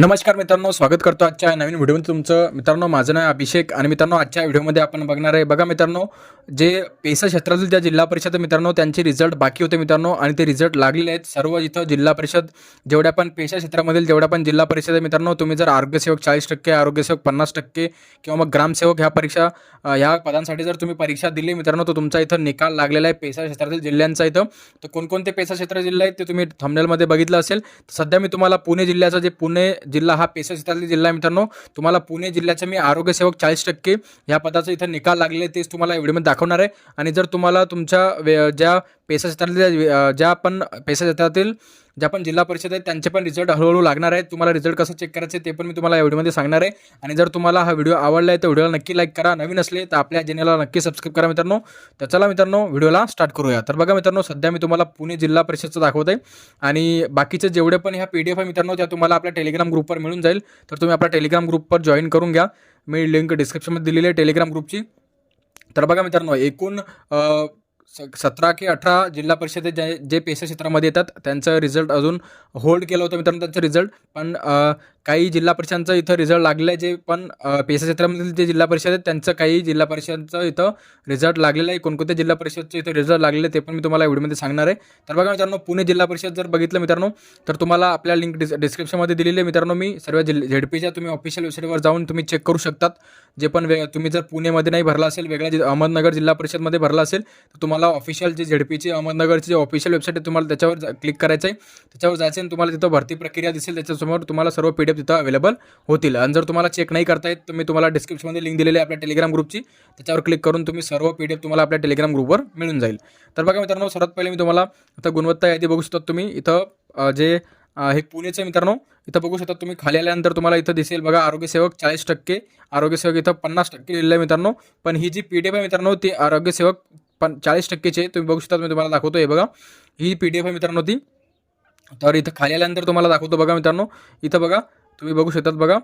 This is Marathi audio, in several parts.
नमस्कार मित्रांनो स्वागत करतो आजच्या नवीन व्हिडिओमध्ये तुमचं. मित्रांनो माझं नाव अभिषेक आणि मित्रांनो आजच्या व्हिडिओमध्ये आपण बघणार आहे बघा मित्रांनो जे पेसा क्षेत्रातील ज्या जिल्हा परिषद मित्रांनो त्यांचे रिझल्ट बाकी होते मित्रांनो आणि ते रिझल्ट लागलेले आहेत सर्व इथं जिल्हा परिषद. जेवढ्या पण पेशा क्षेत्रामधील जेवढ्या पण जिल्हा परिषद आहे मित्रांनो तुम्ही जर आरोग्यसेवक चाळीस टक्के आरोग्यसेवक पन्नास टक्के किंवा मग ग्रामसेवक ह्या परीक्षा ह्या पदांसाठी जर तुम्ही परीक्षा दिली मित्रांनो तर तुमचा इथं निकाल लागलेला आहे पेसा क्षेत्रातील जिल्ह्यांचा इथं. तर कोणकोणते पेसा क्षेत्र जिल्हे आहेत ते तुम्ही थंबनेलमध्ये बघितलं असेल. सध्या मी तुम्हाला पुणे जिल्ह्याचं जे पुणे जिल्हा हा पेशा जिल्हा मित्रांनो. तुम्हाला पुणे जिल्ह्याचा मी आरोग्यसेवक चाळीस टक्के ह्या पदाचं इथं निकाल लागले आहे, तेच तुम्हाला व्हिडिओमध्ये दाखवणार आहे. आणि जर तुम्हाला तुमच्या वे- ज्या पेशा ज्या पण पेशा ज्या पण जिल्हा परिषद आहेत त्यांचे पण रिझल्ट हळूहळू लागणार आहेत. तुम्हाला रिझल्ट कसं चेक करायचे ते पण मी तुम्हाला या व्हिडिओमध्ये सांगणार आहे. आणि जर तुम्हाला हा व्हिडिओ आवडला आहे तर व्हिडिओला नक्की लाईक करा. नवीन असले तर आपल्या चॅनलला नक्की सबस्क्राईब करा मित्रांनो. तर चला मित्रांनो व्हिडिओला स्टार्ट करूया. तर बघा मित्रांनो सध्या मी तुम्हाला पुणे जिल्हा परिषदचं दाखवत आहे आणि बाकीचे जेवढे पण ह्या पी डी एफ आहे मित्रांनो त्या तुम्हाला आपल्या टेलिग्राम ग्रुपवर मिळून जाईल. तर तुम्ही आपल्या टेलिग्राम ग्रुपवर जॉईन करून घ्या. मी लिंक डिस्क्रिप्शनमध्ये दिलेली आहे टेलिग्राम ग्रुपची तर बघा मित्रांनो एकूण सतरा की अठरा जिल्हा परिषदे जे जे पेशा क्षेत्रामध्ये येतात त्यांचं रिझल्ट अजून होल्ड केलं होतं मित्रांनो त्यांचं रिझल्ट पण काही जिल्हा परिषदांचं इथं रिझल्ट लागलं आहे जे पण अ, पेशा क्षेत्रामधील जे जिल्हा परिषद आहेत त्यांचं काही जिल्हा परिषदचं इथं रिझल्ट लागलेलं आहे. कोणकोणत्या जिल्हा परिषदचं इथं रिझल्ट लागलेलं ते पण मी तुम्हाला व्हिडिओमध्ये सांगणार आहे. तर बघा मित्रांनो पुणे जिल्हा परिषद जर बघितलं मित्रांनो तर तुम्हाला आपल्या लिंक डिस डिस्क्रिप्शनमध्ये दिलेली आहे मित्रांनो मी. सर्व जिल्हा झेडपीच्या तुम्ही ऑफिशियल वेबसाईटवर जाऊन तुम्ही चेक करू शकतात. जे पण वे तुम्ही जर पुणेमध्ये नाही भरला असेल वेगळ्या जि- अहमदनगर जिल्हा परिषदमध्ये भरला असेल तर तुम्हाला ऑफिशियल जे झेडपीची अहमदनगरची जे ऑफिशियल वेबसाईट आहे तुम्हाला त्याच्यावर क्लिक करायचं आहे त्याच्यावर जायचं आणि तुम्हाला तिथं भरती प्रक्रिया दिसेल. त्याच्यासमोर तुम्हाला सर्व पी डी एफ तिथं अवेलेबल होतील. आणि जर तुम्हाला चेक नाही करता येत तर मी तुम्हाला डिस्क्रिप्शनमध्ये लिंक दिलेली आहे आपल्या टेलिग्राम ग्रुपची त्याच्यावर क्लिक करून तुम्ही सर्व पी डी एफ तुम्हाला आपल्या टेलिग्राम ग्रुपवर मिळून जाईल. तर बघा मित्रांनो सर्वात पहिले मी तुम्हाला आता गुणवत्ता यादी बघू शकता. तुम्ही इथं जे हे पुणेचं मित्रांनो. इथं बघू शकता तुम्ही खाली आल्यानंतर तुम्हाला इथं दिसेल बघा आरोग्यसेवक चाळीस टक्के आरोग्यसेवक इथं पन्नास टक्के लिहिलं आहे मित्रांनो. पण ही जी पी डी एफ आहे मित्रांनो ती आरोग्यसेवक पण चाळीस टक्केचे तुम्ही बघू शकता मी तुम्हाला दाखवतो हे बघा. ही पी डी एफ आहे मित्रांनो ती. तर इथं खाली आल्यानंतर तुम्हाला दाखवतो बघा मित्रांनो. इथं बघा तुम्ही बघू शकतात बघा.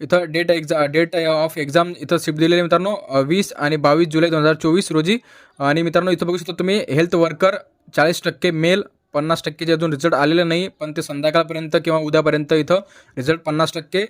इथं डेट एक्झा डेट ऑफ एक्झाम इथं शिफ्ट दिलेली मित्रांनो वीस आणि बावीस जुलै दोन हजार चोवीस रोजी. आणि मित्रांनो इथं बघू शकता तुम्ही हेल्थ वर्कर चाळीस टक्के मेल पन्नास टक्केचे अजून रिझल्ट आलेलं नाही पण ते संध्याकाळपर्यंत किंवा उद्यापर्यंत इथं रिझल्ट पन्नास टक्के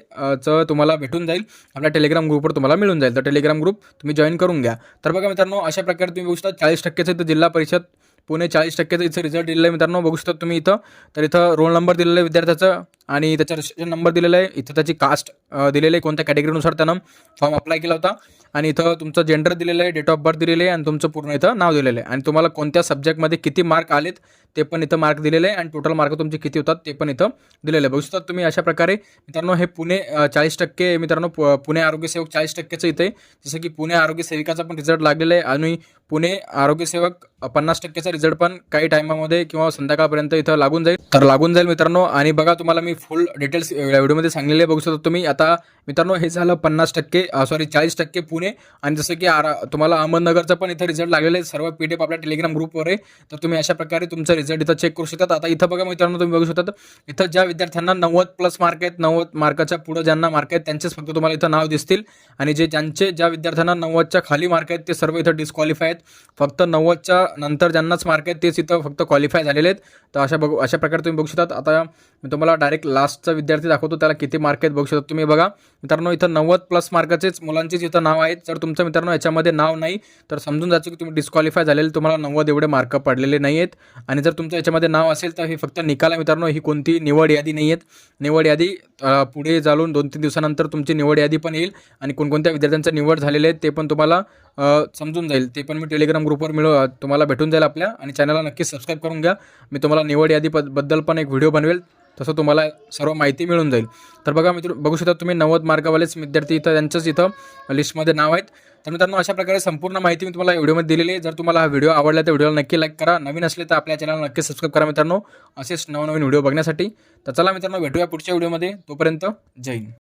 चं तुम्हाला भेटून जाईल. आपल्या टेलिग्राम ग्रुपवर तुम्हाला मिळून जाईल. तर टेलिग्राम ग्रुप तुम्ही जॉईन करून घ्या. तर बघा मित्रांनो अशा प्रकारे तुम्ही बघू शकता चाळीस टक्केचं इथं जिल्हा परिषद पुणे चाळीस टक्केचं इथं रिझल्ट दिलेला आहे मित्रांनो. बघू शकता तुम्ही इथं. तर इथं रोल नंबर दिलेला आहे विद्यार्थ्याचं आणि त्याचा रजिस्ट्रेशन नंबर दिलेला आहे. इथं त्याची कास्ट दिलेली आहे. कोणत्या कॅटेगरीनुसार त्यानं फॉर्म अप्लाय केला होता. आणि इथं तुमचं जेंडर दिलेलं आहे डेट ऑफ बर्थ दिलेलं आहे आणि तुमचं पूर्ण इथं नाव दिलेलं आहे. आणि तुम्हाला कोणत्या सब्जेक्टमध्ये किती मार्क आलेत ते पण इथं मार्क दिलेले आहे. आणि टोटल मार्क तुमचे किती होतात ते पण इथं दिलेलं आहे. बघू शकता तुम्ही अशा प्रकारे. मित्रांनो हे पुणे चाळीस टक्के मित्रांनो. पु- पुणे आरोग्यसेवक चाळीस टक्केचं इथे जसं की पुणे आरोग्य सेविकाचा पण रिझल्ट लागलेला आहे. आणि पुणे आरोग्यसेवक पन्नास टक्केचा रिझल्ट पण काही टायमामध्ये किंवा संध्याकाळपर्यंत इथं लागून जाईल. तर लागून जाईल मित्रांनो. आणि बघा तुम्हाला मी फुल डिटेल्स व्हिडिओमध्ये सांगलेले बघू शकता तुम्ही. आता मित्रांनो हे झालं पन्नास टक्के सॉरी चाळीस टक्के पुणे. आणि जसं की आरा तुम्हाला अहमदनगरचा पण इथं रिझल्ट लागलेला आहे. सर्व पी डी एफ आपल्या टेलिग्राम ग्रुपवर आहे. तर तुम्ही अशा प्रकारे तुमचा रिझल्ट इथं चेक करू शकतात. आता इथं बघा मित्रांनो तुम्ही बघू शकतात. इथं ज्या विद्यार्थ्यांना नव्वद प्लस मार्क आहेत नव्वद मार्काच्या पुढं ज्यांना मार्क आहेत त्यांचेच फक्त तुम्हाला इथं नाव दिसतील. आणि जे ज्यांचे ज्या विद्यार्थ्यांना नव्वदच्या खाली मार्क आहेत ते सर्व इथं डिस्क्वालिफाय आहेत. फक्त नव्वदच्या नंतर ज्यांनाच मार्क आहेत तेच इथं फक्त क्वालिफाय झालेले आहेत. तर अशा बघू अशा प्रकारे तुम्ही बघू शकतात. आता मी तुम्हाला डायरेक्ट लास्टचा विद्यार्थी दाखवतो त्याला किती मार्क आहेत बघू शकता तुम्ही बघा. मित्रांनो इथं नव्वद प्लस मार्काचेच मुलांचेच इथं नाव आहेत. जर तुमचं मित्रांनो याच्यामध्ये नाव नाही तर समजून जायचं की तुम्ही डिस्क्वालिफाय झालेले तुम्हाला नव्वद एवढे मार्क पडलेले नाही आहेत आणि जर तुमच्या याच्यामध्ये नाव असेल तर हे फक्त निकाल आहे मित्रांनो. ही कोणती निवड यादी नाही आहेत निवड यादी पुढे चालून दोन तीन दिवसानंतर तुमची निवड यादी पण येईल. आणि कोणकोणत्या विद्यार्थ्यांचं निवड झालेले आहेत ते पण तुम्हाला समजून जाईल. ते पण मी टेलिग्राम ग्रुपवर मिळव तुम्हाला भेटून जाईल आपल्या आणि चॅनलला नक्की सबस्क्राईब करून घ्या. मी तुम्हाला निवड यादी बद्दल पण एक व्हिडिओ बनवेल. तसं तुम्हाला सर्व माहिती मिळून जाईल. तर बघा मित्र बघू शकता तुम्ही नव्वद मार्गावालेच विद्यार्थी इथं त्यांचंच इथं लिस्टमध्ये नाव आहेत. तर मित्रांनो अशा प्रकारे संपूर्ण माहिती मी तुम्हाला व्हिडिओमध्ये दिलेली आहे. जर तुम्हाला हा व्हिडिओ आवडला तर व्हिडिओला नक्की लाईक करा. नवीन असले तर आपल्या चॅनलला नक्की सबस्क्राईब करा मित्रांनो. असेच नवनवीन व्हिडिओ बघण्यासाठी. तर चला मित्रांनो भेटूया पुढच्या व्हिडिओमध्ये तोपर्यंत जय हिंद.